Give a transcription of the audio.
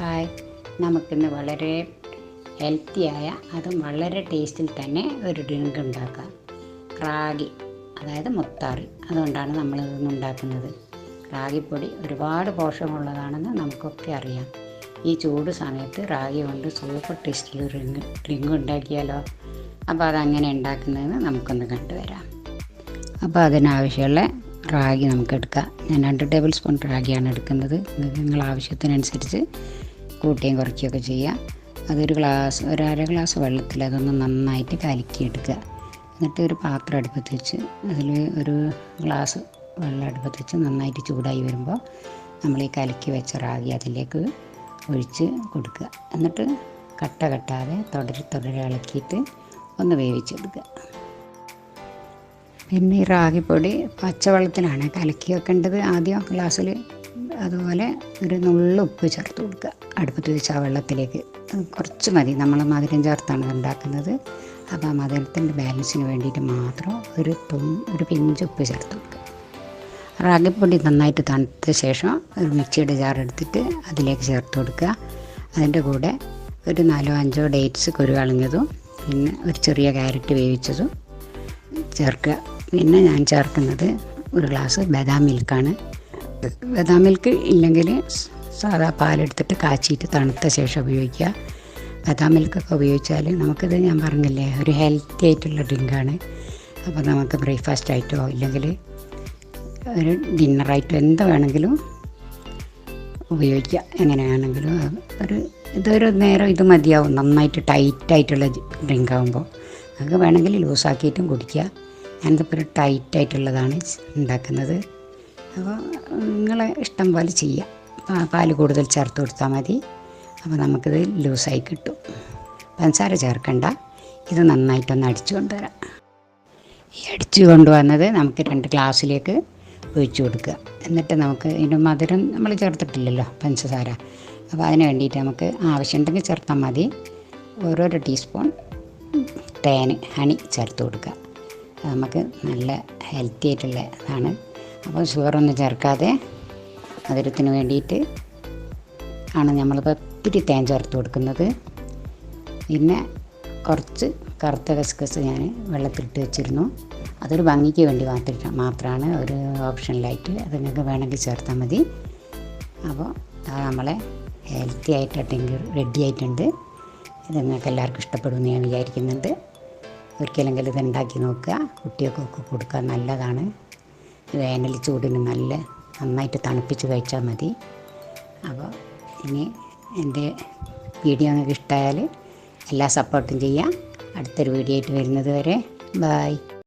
Hi നമുക്കിന്ന് വളരെ ഹെൽത്തിയായ അതും വളരെ ടേസ്റ്റിൽ തന്നെ ഒരു ഡ്രിങ്ക് ഉണ്ടാക്കാം. റാഗി അതായത് മുത്താറി. അതുകൊണ്ടാണ് നമ്മൾ ഇതൊന്നും ഉണ്ടാക്കുന്നത്. റാഗിപ്പൊടി ഒരുപാട് പോഷകമുള്ളതാണെന്ന് നമുക്കൊക്കെ അറിയാം. ഈ ചൂട് സമയത്ത് റാഗി കൊണ്ട് സൂപ്പർ ടേസ്റ്റിൽ ഡ്രിങ്ക് ഡ്രിങ്ക് ഉണ്ടാക്കിയാലോ? അപ്പോൾ അതങ്ങനെ ഉണ്ടാക്കുന്നതെന്ന് നമുക്കൊന്ന് കണ്ടുവരാം. അപ്പോൾ അതിനാവശ്യമുള്ള റാഗി നമുക്ക് എടുക്കാം ഞാൻ രണ്ട് ടേബിൾ സ്പൂൺ റാഗിയാണ് എടുക്കുന്നത്. നിങ്ങൾ ആവശ്യത്തിനനുസരിച്ച് കൂട്ടുകയും കുറയ്ക്കുകയൊക്കെ ചെയ്യുക. അതൊരു ഗ്ലാസ് ഒരു അര ഗ്ലാസ് വെള്ളത്തിൽ അതൊന്ന് നന്നായിട്ട് കലക്കിയെടുക്കുക. എന്നിട്ട് ഒരു പാത്രം അടുപ്പത്ത് വെച്ച് അതിൽ ഒരു ഗ്ലാസ് വെള്ളം അടുപ്പത്ത് വെച്ച് നന്നായിട്ട് ചൂടായി വരുമ്പോൾ നമ്മൾ ഈ കലക്കി വെച്ച റാഗി അതിലേക്ക് ഒഴിച്ച് കൊടുക്കുക. എന്നിട്ട് കട്ട കട്ടാതെ തുടരെ തുടരെ ഇളക്കിയിട്ട് ഒന്ന് വേവിച്ചെടുക്കുക. പിന്നെ ഈ റാഗിപ്പൊടി പച്ചവെള്ളത്തിലാണ് കലക്കി വെക്കേണ്ടത് ആദ്യം ഗ്ലാസ്സിൽ അതുപോലെ ഒരു നുള്ളു ഉപ്പ് ചേർത്ത് കൊടുക്കുക. അടുപ്പത്ത് വെച്ച് ആ വെള്ളത്തിലേക്ക് കുറച്ച് മതി. നമ്മൾ മധുരം ചേർത്താണ് ഉണ്ടാക്കുന്നത്. അപ്പോൾ ആ മധുരത്തിന്റെ ബാലൻസിന് വേണ്ടിയിട്ട് മാത്രം ഒരു തും ഒരു പിഞ്ച് ഉപ്പ് ചേർത്ത് കൊടുക്കുക. റാഗിപ്പൊടി നന്നായിട്ട് തണുത്ത ശേഷം ഒരു മിക്സിയുടെ ജാർ എടുത്തിട്ട് അതിലേക്ക് ചേർത്ത് കൊടുക്കുക. അതിന്റെ കൂടെ ഒരു നാലോ അഞ്ചോ ഡേറ്റ്സ് കുരുകളഞ്ഞതും പിന്നെ ഒരു ചെറിയ ക്യാരറ്റ് വേവിച്ചതും ചേർക്കുക. പിന്നെ ഞാൻ ചേർക്കുന്നത് ഒരു ഗ്ലാസ് ബദാം മിൽക്കാണ്. ബദാം മിൽക്ക് ഇല്ലെങ്കിൽ സാധാ പാലെടുത്തിട്ട് കാച്ചിയിട്ട് തണുത്ത ശേഷം ഉപയോഗിക്കുക. ബദാം മിൽക്കൊക്കെ ഉപയോഗിച്ചാൽ നമുക്കിത് ഞാൻ പറഞ്ഞില്ലേ ഒരു ഹെൽത്തി ആയിട്ടുള്ള ഡ്രിങ്കാണ്. അപ്പോൾ നമുക്ക് ബ്രേക്ക്ഫാസ്റ്റ് ആയിട്ടോ ഇല്ലെങ്കിൽ ഒരു ഡിന്നറായിട്ടോ എന്ത് വേണമെങ്കിലും ഉപയോഗിക്കുക എങ്ങനെയാണെങ്കിലും ഒരു ഇതൊരു നേരം ഇത് മതിയാവും. നന്നായിട്ട് ടൈറ്റായിട്ടുള്ള ഡ്രിങ്ക് ആകുമ്പോൾ നമുക്ക് വേണമെങ്കിൽ ലൂസാക്കിയിട്ടും കുടിക്കുക. ഞാനിതിപ്പോൾ ഒരു ടൈറ്റായിട്ടുള്ളതാണ് ഉണ്ടാക്കുന്നത്. അപ്പോൾ നിങ്ങളെ ഇഷ്ടം പോലെ ചെയ്യാം. പാൽ കൂടുതൽ ചേർത്ത് കൊടുത്താൽ മതി. അപ്പോൾ നമുക്കിത് ലൂസായി കിട്ടും. പഞ്ചസാര ചേർക്കണ്ട. ഇത് നന്നായിട്ടൊന്ന് അടിച്ചു കൊണ്ടുവരാം. ഈ അടിച്ചു കൊണ്ടുവന്നത് നമുക്ക് രണ്ട് ഗ്ലാസ്സിലേക്ക് ഒഴിച്ചു കൊടുക്കുക. എന്നിട്ട് നമുക്ക് ഇതിന്റെ മധുരം നമ്മൾ ചേർത്തിട്ടില്ലല്ലോ പഞ്ചസാര. അപ്പോൾ അതിന് വേണ്ടിയിട്ട് നമുക്ക് ആവശ്യമുണ്ടെങ്കിൽ ചേർത്താൽ മതി. ഓരോരോ ടീസ്പൂൺ തേൻ ഹണി ചേർത്ത് കൊടുക്കുക. നമുക്ക് നല്ല ഹെൽത്തി ആയിട്ടുള്ള ഇതാണ് അപ്പോൾ ഷുഗറൊന്നും ചേർക്കാതെ മധുരത്തിന് വേണ്ടിയിട്ട് ആണ് നമ്മളിപ്പോൾ ഒത്തിരി തേൻ ചേർത്ത് കൊടുക്കുന്നത്. പിന്നെ കുറച്ച് കറുത്ത കസ്കസ് ഞാൻ വെള്ളത്തിലിട്ട് വെച്ചിരുന്നു. അതൊരു ഭംഗിക്ക് വേണ്ടി മാത്രം മാത്രമാണ് ഒരു ഓപ്ഷനിലായിട്ട് അത് നിങ്ങൾക്ക് വേണമെങ്കിൽ ചേർത്താൽ മതി. അപ്പോൾ അത് നമ്മളെ ഹെൽത്തി ആയിട്ട് റെഡി ആയിട്ടുണ്ട്. ഇത് നിങ്ങൾക്ക് എല്ലാവർക്കും ഇഷ്ടപ്പെടുമെന്ന് ഞാൻ വിചാരിക്കുന്നുണ്ട്. ഒരിക്കലെങ്കിലും ഇത് ഉണ്ടാക്കി നോക്കുക. കുട്ടികൾക്കൊക്കെ കൊടുക്കുക നല്ലതാണ്. വേനൽ ചൂടിന് നല്ല നന്നായിട്ട് തണുപ്പിച്ച് കഴിച്ചാൽ മതി. അപ്പോൾ ഇനി എന്റെ വീഡിയോ നിങ്ങൾക്ക് ഇഷ്ടമായാൽ എല്ലാ സപ്പോർട്ടും ചെയ്യാം. അടുത്തൊരു വീഡിയോ ആയിട്ട് വരുന്നത് വരെ ബായ്